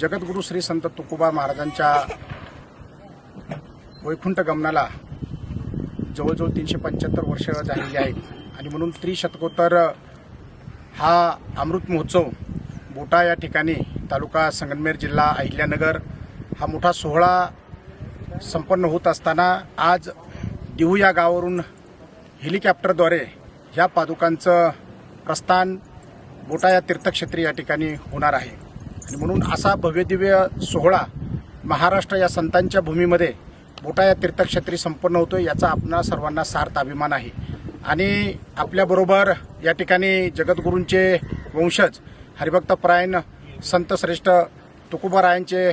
जगद्गुरू श्री संत तुकोबा महाराजांच्या वैकुंठ गमनाला जवळजवळ तीनशे पंच्याहत्तर वर्ष झालेली आहेत. आणि म्हणून त्रिशतकोत्तर हा अमृत महोत्सव बोटा या ठिकाणी तालुका संगमनेर जिल्हा अहिल्यानगर हा मोठा सोहळा संपन्न होत असताना आज देहू या गावावरून हेलिकॉप्टरद्वारे ह्या पादुकांचं प्रस्थान बोटा या तीर्थक्षेत्री या ठिकाणी होणार आहे. आणि म्हणून असा भव्यदिव्य सोहळा महाराष्ट्र या संतांच्या भूमीमध्ये बोटा या तीर्थक्षेत्री संपन्न होतो याचा आपणा सर्वांना सार्थ अभिमान आहे. आणि आपल्याबरोबर या ठिकाणी जगद्गुरूंचे वंशज हरिभक्तपरायण संत श्रेष्ठ तुकोबारायांचे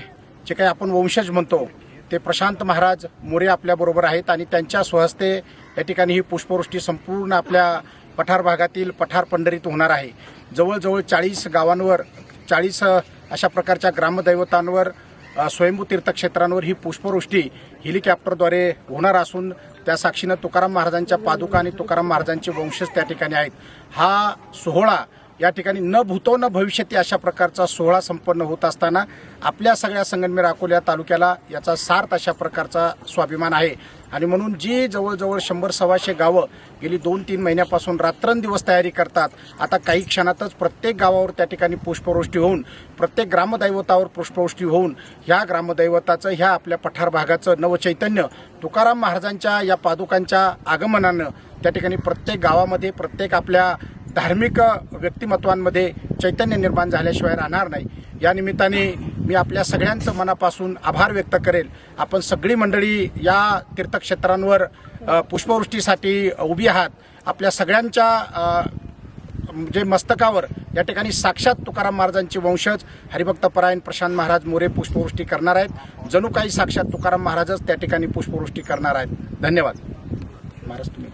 जे काही आपण वंशज म्हणतो ते प्रशांत महाराज मोरे आपल्याबरोबर आहेत आणि त्यांच्या स्वहस्ते या ठिकाणी ही पुष्पवृष्टी संपूर्ण आपल्या पठार भागातील पठार पंढरीत होणार आहे. जवळजवळ चाळीस गावांवर चाळीस अशा प्रकारच्या ग्रामदैवतांवर स्वयंभू तीर्थक्षेत्रांवर ही पुष्पवृष्टी हेलिकॉप्टरद्वारे होणार असून त्या साक्षीनं तुकाराम महाराजांच्या पादुका आणि तुकाराम महाराजांचे वंशज त्या ठिकाणी आहेत. हा सोहळा या ठिकाणी न भूतो न भविष्यती अशा प्रकारचा सोहळा संपन्न होत असताना आपल्या सगळ्या संगनमेर अकोल्या तालुक्याला याचा सार्थ अशा प्रकारचा स्वाभिमान आहे. आणि म्हणून जी जवळजवळ शंभर सव्वाशे गावं गेली दोन तीन महिन्यापासून रात्रंदिवस तयारी करतात आता काही क्षणातच प्रत्येक गावावर त्या ठिकाणी पुष्पवृष्टी होऊन प्रत्येक ग्रामदैवतावर पुष्पवृष्टी होऊन ह्या ग्रामदैवताचं ह्या आपल्या पठार भागाचं नवचैतन्य तुकाराम महाराजांच्या या पादुकांच्या आगमनानं त्या ठिकाणी प्रत्येक गावामध्ये प्रत्येक आपल्या धार्मिक व्यक्तिमत्वांमध्ये चैतन्य निर्माण झाल्याशिवाय राहणार नाही. या निमित्ताने मी आपल्या सगळ्यांचं मनापासून आभार व्यक्त करेल. आपण सगळी मंडळी या तीर्थक्षेत्रांवर पुष्पवृष्टीसाठी उभी आहात. आपल्या सगळ्यांच्या जे मस्तकावर या ठिकाणी साक्षात तुकाराम महाराजांचे वंशज हरिभक्तपरायण प्रशांत महाराज मोरे पुष्पवृष्टी करणार आहेत. जणू काही साक्षात तुकाराम महाराजच त्या ठिकाणी पुष्पवृष्टी करणार आहेत. धन्यवाद. महाराज तुम्ही.